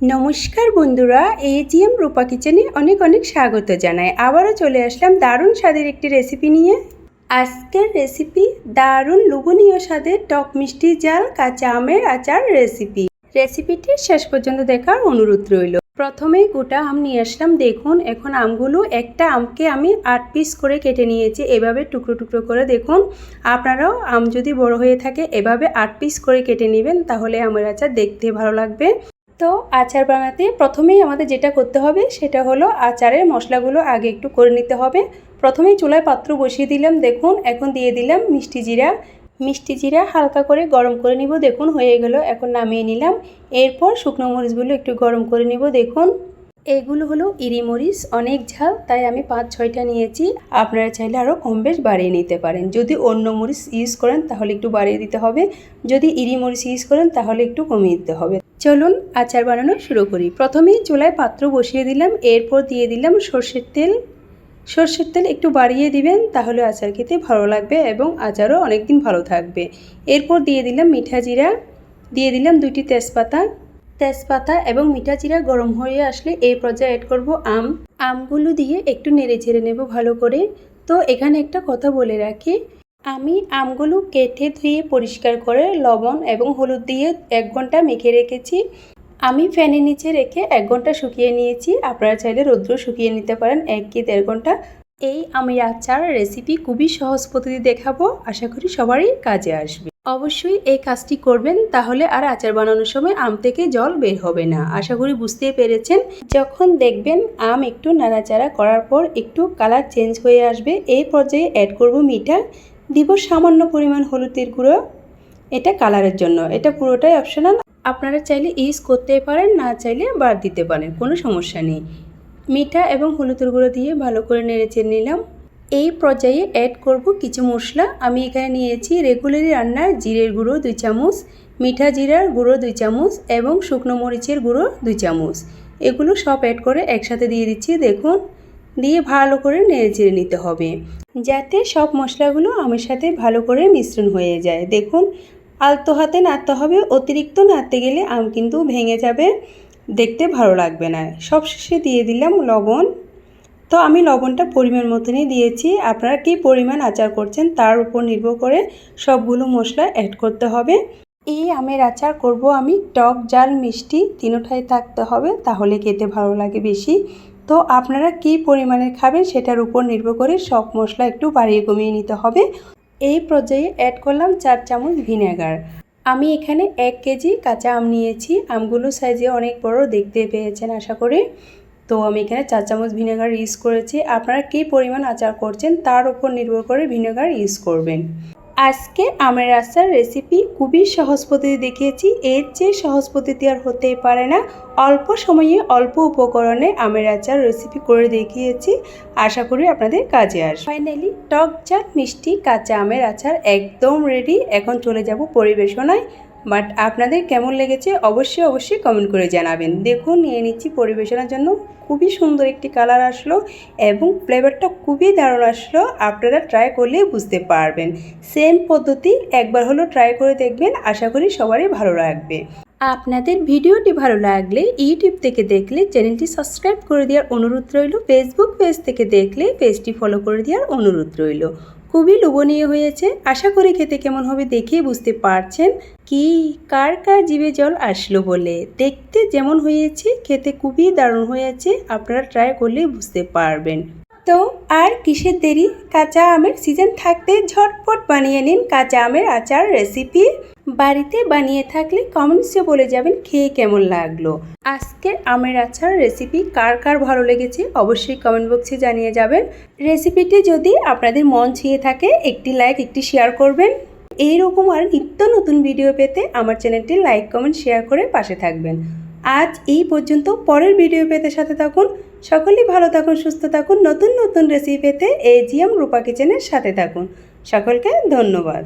নমস্কার বন্ধুরা এজিএম রূপা কিচেনে অনেক অনেক স্বাগত জানাই। আবারও চলে আসলাম দারুণ স্বাদের একটি রেসিপি নিয়ে। আজকের রেসিপি দারুণ লোভনীয় স্বাদের টক মিষ্টি জাল, কাঁচা আমের আচার রেসিপি রেসিপিটি শেষ পর্যন্ত দেখার অনুরোধ রইল। প্রথমেই গোটা আম নিয়ে আসলাম। দেখুন, এখন আমগুলো একটা আমকে আমি আট পিস করে কেটে নিয়েছি। এভাবে টুকরো টুকরো করে দেখুন। আপনারাও আম যদি বড় হয়ে থাকে, এভাবে আট পিস করে কেটে নেবেন, তাহলে আমের আচার দেখতে ভালো লাগবে। তো আচার বানাতে প্রথমেই আমাদের যেটা করতে হবে সেটা হলো আচারের মশলাগুলো আগে একটু করে নিতে হবে। প্রথমেই চুলায় পাত্র বসিয়ে দিলাম, দেখুন, এখন দিয়ে দিলাম মিষ্টি জিরা। মিষ্টি জিরা হালকা করে গরম করে নিব, দেখুন হয়ে গেল, এখন নামিয়ে নিলাম। এরপর শুকনো মরিচগুলো একটু গরম করে নিব, দেখুন। এগুলো হলো ইরিমরিচ অনেক ঝাল, তাই আমি পাঁচ, ছয়টা নিয়েছি। আপনারা চাইলে আরও কম বেশ বাড়িয়ে নিতে পারেন। যদি অন্য মরিচ ইউজ করেন, তাহলে একটু বাড়িয়ে দিতে হবে। যদি ইরি মরিচ ইউজ করেন, তাহলে একটু কমিয়ে দিতে হবে। চলুন আচার বানানো শুরু করি। প্রথমেই চুলায় পাত্র বসিয়ে দিলাম। এরপর দিয়ে দিলাম সর্ষের তেল। সর্ষের তেল একটু বাড়িয়ে দিবেন, তাহলে আচার খেতে ভালো লাগবে এবং আচারও অনেক দিন ভালো থাকবে। এরপর দিয়ে দিলাম মিঠা জিরা। দিয়ে দিলাম দুইটি তেজপাতা। তেজপাতা এবং মিঠা জিরা গরম হয়ে আসলে এই পর্যায়ে অ্যাড করব আম। আমগুলো দিয়ে একটু নেড়ে ছেড়ে নেব ভালো করে। তো এখানে একটা কথা বলে রাখি, আমি আমগুলো কেটে ধুয়ে পরিষ্কার করে লবণ এবং হলুদ দিয়ে এক ঘণ্টা মেখে রেখেছি। আমি ফ্যানের নিচে রেখে এক ঘণ্টা শুকিয়ে নিয়েছি। আপনারা চাইলে রৌদ্র শুকিয়ে নিতে পারেন এক কি দেড় ঘণ্টা। এই আমি আচার রেসিপি খুবই সহজ পদ্ধতি দেখাবো। আশা করি সবারই কাজে আসবে। অবশ্যই এই কাজটি করবেন, তাহলে আর আচার বানানোর সময় আম থেকে জল বের হবে না। আশা করি বুঝতেই পেরেছেন। যখন দেখবেন আম একটু নাড়াচাড়া করার পর একটু কালার চেঞ্জ হয়ে আসবে, এই পর্যায়ে অ্যাড করব মিঠা। দিব সামান্য পরিমাণ হলুদের গুঁড়ো। এটা কালারের জন্য। এটা পুরোটাই অপশনাল আপনারা চাইলে ইউজ করতে পারেন, না চাইলে বাদ দিতে পারেন। কোনো সমস্যা নেই। মিঠা এবং হলুদের গুঁড়ো দিয়ে ভালো করে নেড়েচে নিলাম। এই পর্যায়ে অ্যাড করব কিছু মশলা। আমি এখানে নিয়েছি রেগুলারি রান্নার জিরের গুঁড়ো দুই চামচ, মিঠা জিরার গুঁড়ো দুই চামচ এবং শুকনো মরিচের গুঁড়ো দুই চামচ। এগুলো সব অ্যাড করে একসাথে দিয়ে দিচ্ছি, দেখুন। দিয়ে ভালো করে নেড়ে চেড়ে নিতে হবে। যাতে সব মশলাগুলো আমের সাথে ভালো করে মিশ্রণ হয়ে যায়। দেখুন, আলতো হাতে নাড়তে হবে। অতিরিক্ত নাড়তে গেলে আম কিন্তু ভেঙে যাবে। দেখতে ভালো লাগবে না। সবশেষে দিয়ে দিলাম লবণ। তো আমি লবণটা পরিমাণ মতনই দিয়েছি। আপনারা কী পরিমাণ আচার করছেন তার উপর নির্ভর করে সবগুলো মশলা অ্যাড করতে হবে। এই আমের আচার করব আমি টক, জাল, মিষ্টি তিনোটাই থাকতে হবে, তাহলে খেতে ভালো লাগে বেশি। তো আপনারা কী পরিমাণের খাবেন সেটার উপর নির্ভর করে সব মশলা একটু বাড়িয়ে কমিয়ে নিতে হবে। এই পর্যায়ে অ্যাড করলাম চার চামচ ভিনেগার। আমি এখানে এক কেজি কাঁচা আম নিয়েছি। আমগুলো সাইজে অনেক বড়, দেখতে পেয়েছেন আশা করি। তো আমি এখানে চার চামচ ভিনেগার ইউজ করেছি। আপনারা কী পরিমাণ আচার করছেন তার উপর নির্ভর করে ভিনেগার ইউজ করবেন। আজকে আমের আচার রেসিপি খুবই সহজ পদ্ধতি দেখিয়েছি। এর চেয়ে সহজ পদ্ধতি আর হতেই পারে না। অল্প সময়ে অল্প উপকরণে আমের আচার রেসিপি করে দেখিয়েছি। আশা করি আপনাদের কাজে আসবে। ফাইনালি টক জাত মিষ্টি কাঁচা আমের আচার একদম রেডি এখন চলে যাব পরিবেশনায়। বাট আপনাদের কেমন লেগেছে অবশ্যই অবশ্যই কমেন্ট করে জানাবেন। দেখুন, নিয়ে নিচ্ছি পরিবেশনার জন্য। খুবই সুন্দর একটি কালার আসলো এবং ফ্লেভারটা খুবই দারুণ আসলো। আপনারা ট্রাই করলে বুঝতে পারবেন। সেম পদ্ধতি একবার হলো ট্রাই করে দেখবেন। আশা করি সবারই ভালো লাগবে। আপনাদের ভিডিওটি ভালো লাগলে ইউটিউব থেকে দেখলে চ্যানেলটি সাবস্ক্রাইব করে দেওয়ার অনুরোধ রইল। ফেসবুক পেজ থেকে দেখলে পেজটি ফলো করে দেওয়ার অনুরোধ রইল। খুবই লোভনীয় হয়েছে। আশা করি খেতে কেমন হবে দেখেই বুঝতে পারছেন কি, কার কার জিভে জল আসলো বলে। দেখতে যেমন হয়েছে, খেতে খুবই দারুণ হয়েছে, আপনারা ট্রাই করলে বুঝতে পারবেন। তো আর কিসের দেরি? কাঁচা আমের সিজন থাকতে ঝটপট বানিয়ে নিন কাঁচা আমের আচার রেসিপি বাড়িতে বানিয়ে থাকলে কমেন্টসে বলে যাবেন খেয়ে কেমন লাগল। আজকের আমের আচার রেসিপি কার কার ভালো লেগেছে অবশ্যই কমেন্ট বক্সে জানিয়ে যাবেন। রেসিপিটি যদি আপনাদের মন ছুঁয়ে থাকে, একটি লাইক একটি শেয়ার করবেন। এইরকম আর নিত্য নতুন ভিডিও পেতে আমার চ্যানেলটি লাইক কমেন্ট শেয়ার করে পাশে থাকবেন। আজ এই পর্যন্ত, পরের ভিডিও পেতে সাথে থাকুন। সকলেই ভালো থাকুন, সুস্থ থাকুন, নতুন নতুন রেসিপি পেতে এজিএম রূপা কিচেনের সাথে থাকুন। সকলকে ধন্যবাদ।